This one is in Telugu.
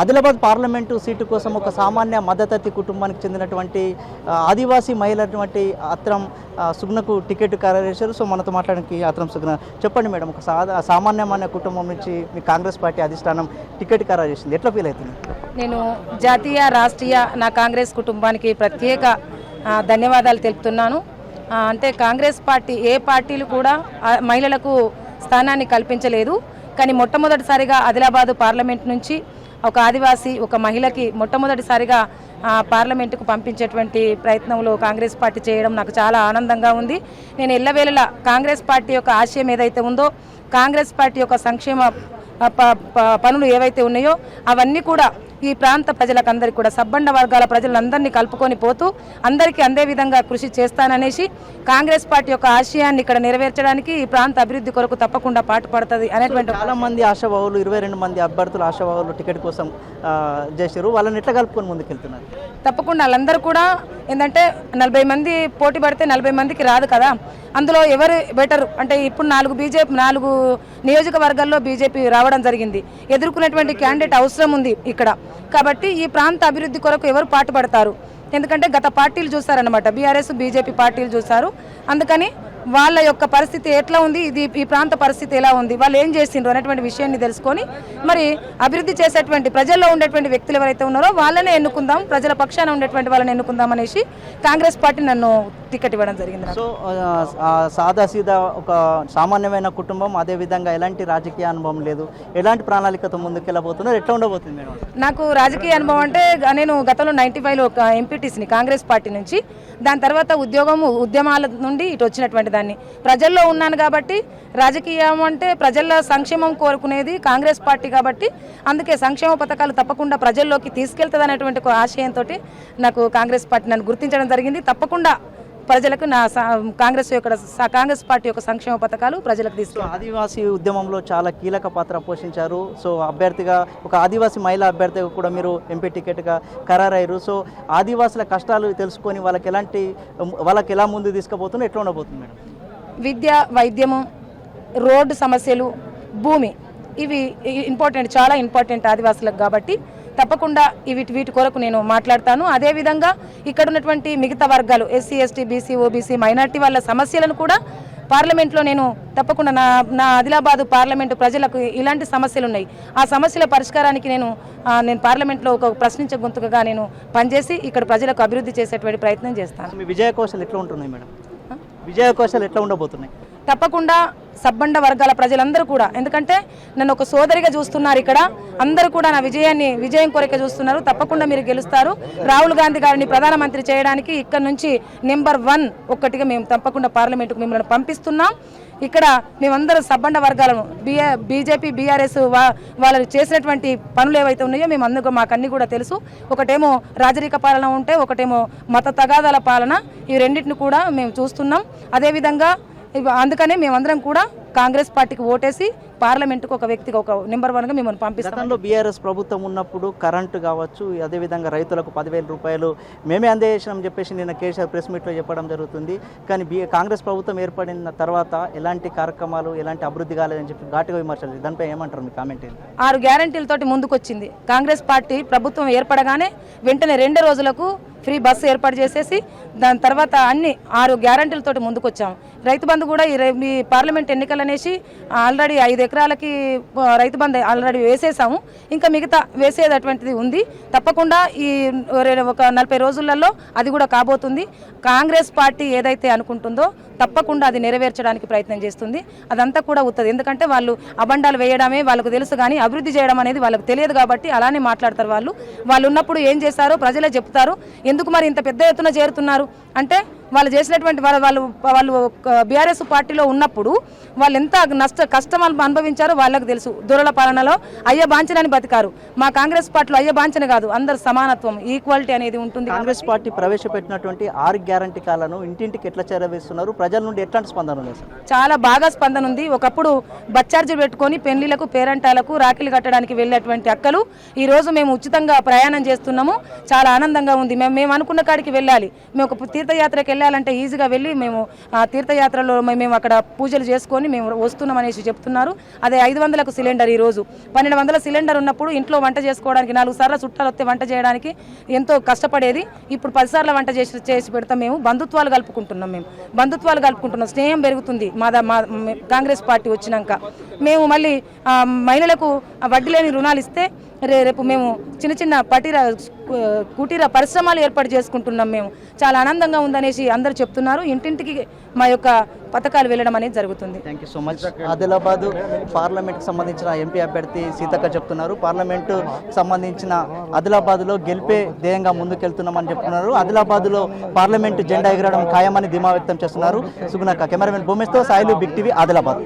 ఆదిలాబాద్ పార్లమెంటు సీటు కోసం ఒక సామాన్య మద్దతతి కుటుంబానికి చెందినటువంటి ఆదివాసీ మహిళటువంటి అత్రం సుగ్నకు టికెట్ ఖరారు సో మనతో మాట్లాడడానికి అత్రం సుగ్న. చెప్పండి మేడం ఒక సాదా సామాన్యమైన కుటుంబం నుంచి మీ కాంగ్రెస్ పార్టీ అధిష్టానం టికెట్ ఖరారు చేసింది ఎట్లా ఫీల్ అవుతుంది? నేను జాతీయ రాష్ట్రీయ నా కాంగ్రెస్ కుటుంబానికి ప్రత్యేక ధన్యవాదాలు తెలుపుతున్నాను. అంటే కాంగ్రెస్ పార్టీ ఏ పార్టీలు కూడా మహిళలకు స్థానాన్ని కల్పించలేదు. కానీ మొట్టమొదటిసారిగా ఆదిలాబాదు పార్లమెంట్ నుంచి ఒక ఆదివాసీ ఒక మహిళకి మొట్టమొదటిసారిగా పార్లమెంటుకు పంపించేటువంటి ప్రయత్నంలో కాంగ్రెస్ పార్టీ చేయడం నాకు చాలా ఆనందంగా ఉంది. నేను ఎల్లవేళలా కాంగ్రెస్ పార్టీ యొక్క ఆశయం ఏదైతే ఉందో కాంగ్రెస్ పార్టీ యొక్క సంక్షేమ ప- ప- పనులు ఏవైతే ఉన్నాయో అవన్నీ కూడా ఈ ప్రాంత ప్రజలకందరికీ కూడా సబ్బండ వర్గాల ప్రజలందరినీ కలుపుకొని పోతూ అందరికీ అందే విధంగా కృషి చేస్తాననేసి కాంగ్రెస్ పార్టీ యొక్క ఆశయాన్ని ఇక్కడ నెరవేర్చడానికి ఈ ప్రాంత అభివృద్ధి కొరకు తప్పకుండా పాటుపడుతుంది అనేటువంటి చాలా మంది ఆశావాహులు ఇరవై రెండు మంది అభ్యర్థులు ఆశావాహులు టికెట్ కోసం చేశారు. వాళ్ళని ఎట్లా కలుపుకొని ముందుకెళ్తున్నారు? తప్పకుండా వాళ్ళందరూ కూడా ఏంటంటే నలభై మంది పోటీ పడితే నలభై మందికి రాదు కదా. అందులో ఎవరు బెటర్? అంటే ఇప్పుడు నాలుగు బీజేపీ నాలుగు నియోజకవర్గాల్లో బీజేపీ రావడం జరిగింది. ఎదుర్కొనేటువంటి క్యాండిడేట్ అవసరం ఉంది ఇక్కడ. కాబట్టి ఈ ప్రాంత అభివృద్ధి కొరకు ఎవరు పాటుపడతారు? ఎందుకంటే గత పార్టీలు చూస్తారనమాట బీఆర్ఎస్ బీజేపీ పార్టీలు చూస్తారు అందుకని వాళ్ళ యొక్క పరిస్థితి ఎట్లా ఉంది? ఇది ఈ ప్రాంత పరిస్థితి ఎలా ఉంది? వాళ్ళు ఏం చేసిండ్రు అనేటువంటి విషయాన్ని తెలుసుకొని మరి అభివృద్ధి చేసేటువంటి ప్రజల్లో ఉండేటువంటి వ్యక్తులు ఎవరైతే ఉన్నారో వాళ్ళనే ఎన్నుకుందాం ప్రజల పక్షాన ఉండేటువంటి వాళ్ళని ఎన్నుకుందాం అనేసి కాంగ్రెస్ పార్టీ నన్ను టికెట్ ఇవ్వడం జరిగింది. సో సాదా సీదా ఒక సామాన్యమైన కుటుంబం అదే విధంగా ఎలాంటి రాజకీయ అనుభవం లేదు. ఎలాంటి ప్రణాళికతో ముందుకెళ్ళబోతున్నారు? ఎట్లా ఉండబోతుంది మేడం? నాకు రాజకీయ అనుభవం అంటే నేను గతంలో నైన్టీ ఫైవ్లో ఒక ఎంపీటీసీని కాంగ్రెస్ పార్టీ నుంచి దాని తర్వాత ఉద్యోగం ఉద్యమాల నుండి ఇటు వచ్చినటువంటి దాన్ని. ప్రజల్లో ఉన్నాను కాబట్టి రాజకీయం అంటే ప్రజల సంక్షేమం కోరుకునేది కాంగ్రెస్ పార్టీ కాబట్టి అందుకే సంక్షేమ పథకాలు తప్పకుండా ప్రజల్లోకి తీసుకెళ్తుంది అనేటువంటి ఆశయంతో నాకు కాంగ్రెస్ పార్టీ నన్ను గుర్తించడం జరిగింది. తప్పకుండా ప్రజలకు నా స- కాంగ్రెస్ యొక్క కాంగ్రెస్ పార్టీ యొక్క సంక్షేమ పథకాలు ప్రజలకు తీసుకెళ్తాను ఆదివాసీ ఉద్యమంలో చాలా కీలక పాత్ర పోషించారు. సో అభ్యర్థిగా ఒక ఆదివాసీ మహిళా అభ్యర్థిగా కూడా మీరు ఎంపీ టికెట్గా ఖరారయ్యారు. సో ఆదివాసుల కష్టాలు తెలుసుకొని వాళ్ళకి ఎలాంటి వాళ్ళకి ఎలా ముందు తీసుకుపోతున్నారు ఎట్లా ఉండబోతుంది మేడం? విద్య వైద్యము రోడ్డు సమస్యలు భూమి ఇవి ఇంపార్టెంట్ చాలా ఇంపార్టెంట్ ఆదివాసులకు కాబట్టి తప్పకుండా వీటి వీటి కొరకు నేను మాట్లాడతాను. అదేవిధంగా ఇక్కడ ఉన్నటువంటి మిగతా వర్గాలు SC ST BC OBC minority వాళ్ళ సమస్యలను కూడా పార్లమెంట్లో నేను తప్పకుండా నా నా ఆదిలాబాదు పార్లమెంటు ప్రజలకు ఇలాంటి సమస్యలు ఉన్నాయి ఆ సమస్యల పరిష్కారానికి నేను నేను పార్లమెంట్లో ఒక ప్రశ్నించే గొంతుకగా నేను పనిచేసి ఇక్కడ ప్రజలకు అభివృద్ధి చేసేటువంటి ప్రయత్నం చేస్తాను. మీ విజయ కోశాలు ఎట్లా ఉంటున్నాయి మేడం? విజయ కోశాలు ఎట్లా ఉండబోతున్నాయి? తప్పకుండా సబ్బండ వర్గాల ప్రజలందరూ కూడా ఎందుకంటే నన్ను ఒక సోదరిగా చూస్తున్నారు ఇక్కడ అందరూ కూడా నా విజయాన్ని విజయం కొరకే చూస్తున్నారు తప్పకుండా మీరు గెలుస్తారు. రాహుల్ గాంధీ గారిని ప్రధానమంత్రి చేయడానికి ఇక్కడ నుంచి నెంబర్ వన్ ఒక్కటిగా మేము తప్పకుండా పార్లమెంటుకు మిమ్మల్ని పంపిస్తున్నాం. ఇక్కడ మేమందరం సబ్బండ వర్గాలను బిఏ బీజేపీ బీఆర్ఎస్ వాళ్ళు చేసినటువంటి పనులు ఏవైతే ఉన్నాయో మేము అందుకు మాకు అన్ని కూడా తెలుసు. ఒకటేమో రాజరిక పాలన ఉంటే ఒకటేమో మత తగాదాల పాలన ఈ రెండింటిని కూడా మేము చూస్తున్నాం. అదేవిధంగా అందుకనే మేమందరం కూడా కాంగ్రెస్ పార్టీకి ఓటేసి పార్లమెంటుకు ఒక వ్యక్తికి ఒక నెంబర్ వన్గా మిమ్మల్ని పంపిస్తాం. బీఆర్ఎస్ ప్రభుత్వం ఉన్నప్పుడు కరెంటు కావచ్చు అదేవిధంగా రైతులకు పదివేల రూపాయలు మేమే అందేసామని చెప్పేసి నిన్న కేసీఆర్ ప్రెస్ మీట్లో చెప్పడం జరుగుతుంది. కానీ బీ కాంగ్రెస్ ప్రభుత్వం ఏర్పడిన తర్వాత ఎలాంటి కార్యక్రమాలు ఎలాంటి అభివృద్ధి కాలేదని చెప్పి ఘాటుగా విమర్శలు. దానిపై ఏమంటారు మీ కామెంట్ ఆరు గ్యారంటీలతోటి ముందుకొచ్చింది. కాంగ్రెస్ పార్టీ ప్రభుత్వం ఏర్పడగానే వెంటనే రెండు రోజులకు ఫ్రీ బస్సు ఏర్పాటు చేసేసి దాని తర్వాత అన్ని ఆరు గ్యారంటీలతోటి ముందుకొచ్చాము. రైతు బంధు కూడా ఈ పార్లమెంట్ ఎన్నికలు అనేసి ఆల్రెడీ ఐదు ఎకరాలకి రైతు బంధు ఆల్రెడీ వేసేసాము. ఇంకా మిగతా వేసేటటువంటిది ఉంది. తప్పకుండా ఈ ఒక నలభై రోజులలో అది కూడా కాబోతుంది. కాంగ్రెస్ పార్టీ ఏదైతే అనుకుంటుందో తప్పకుండా అది నెరవేర్చడానికి ప్రయత్నం చేస్తుంది. అదంతా కూడా ఉత్తది. ఎందుకంటే వాళ్ళు అబండాలు వేయడమే వాళ్ళకు తెలుసు కానీ అభివృద్ధి చేయడం అనేది వాళ్ళకి తెలియదు కాబట్టి అలానే మాట్లాడతారు వాళ్ళు. వాళ్ళు ఉన్నప్పుడు ఏం చేశారో ప్రజలే చెప్తారు. ఎందుకు మరి ఇంత పెద్ద ఎత్తున చేరుతున్నారు? అంటే వాళ్ళు చేసినటువంటి వాళ్ళ వాళ్ళు వాళ్ళు బీఆర్ఎస్ పార్టీలో ఉన్నప్పుడు వాళ్ళు ఎంత నష్ట కష్టం అను- అనుభవించారో వాళ్ళకు తెలుసు. దొరల పాలనలో అయ్య బాంచనని బతికారు. మా కాంగ్రెస్ పార్టీలో అయ్య బాంచన కాదు. అందరు సమానత్వం ఈక్వాలిటీ అనేది ఉంటుంది కాంగ్రెస్ పార్టీ ప్రవేశపెట్టినటువంటి ఆరు గ్యారంటీ కాలను ఇంటింటికి ఎట్లా చేరవేస్తున్నారు? ప్రజల నుండి ఎట్లాంటి స్పందన ఉంది చాలా బాగా స్పందన ఉంది. ఒకప్పుడు బచ్చార్జీలు పెట్టుకొని పెళ్ళిలకు పేరంటాలకు రాఖీలు కట్టడానికి వెళ్ళేటువంటి అక్కలు ఈ రోజు మేము ఉచితంగా ప్రయాణం చేస్తున్నాము. చాలా ఆనందంగా ఉంది. మేము మేము అనుకున్న కాడికి వెళ్ళాలి. మేము ఒక తీర్థయాత్రకి వెళ్ళాలంటే ఈజీగా వెళ్ళి మేము ఆ, తీర్థయాత్రలో మేము అక్కడ పూజలు చేసుకొని మేము వస్తున్నాం అనేసి చెప్తున్నారు. అదే ఐదు వందలకు సిలిండర్ ఈ రోజు పన్నెండు వందల సిలిండర్ ఉన్నప్పుడు ఇంట్లో వంట చేసుకోవడానికి నాలుగు సార్లు చుట్టాలు వస్తే వంట చేయడానికి ఎంతో కష్టపడేది. ఇప్పుడు పది సార్లు వంట చేసి చేసి పెడతాం మేము. బంధుత్వాలు కలుపుకుంటున్నాం మేము. బంధుత్వాలు కలుపుకుంటున్నాం. స్నేహం పెరుగుతుంది మా మా కాంగ్రెస్ పార్టీ వచ్చినాక. మేము మళ్ళీ మహిళలకు వడ్డీ లేని రుణాలు ఇస్తే రేపు మేము చిన్న చిన్న పటీర కుటీర పరిశ్రమలు ఏర్పాటు చేసుకుంటున్నాం మేము. చాలా ఆనందంగా ఉందనేసి అందరూ చెప్తున్నారు. ఇంటింటికి మా యొక్క పథకాలు వెళ్ళడం అనేది జరుగుతుంది. Thank you so much Adilabad పార్లమెంట్కి సంబంధించిన ఎంపీ అభ్యర్థి సీతక్క చెప్తున్నారు. పార్లమెంటు సంబంధించిన ఆదిలాబాద్లో గెలిపే ధ్యేయంగా ముందుకెళ్తున్నామని చెప్తున్నారు. ఆదిలాబాద్లో పార్లమెంటు జెండా ఎగరడం ఖాయమని ధీమా వ్యక్తం చేస్తున్నారు. సుగుణక్క కెమెరామెన్ భూమేష్తో సాయిలు బిగ్ టీవీ ఆదిలాబాద్.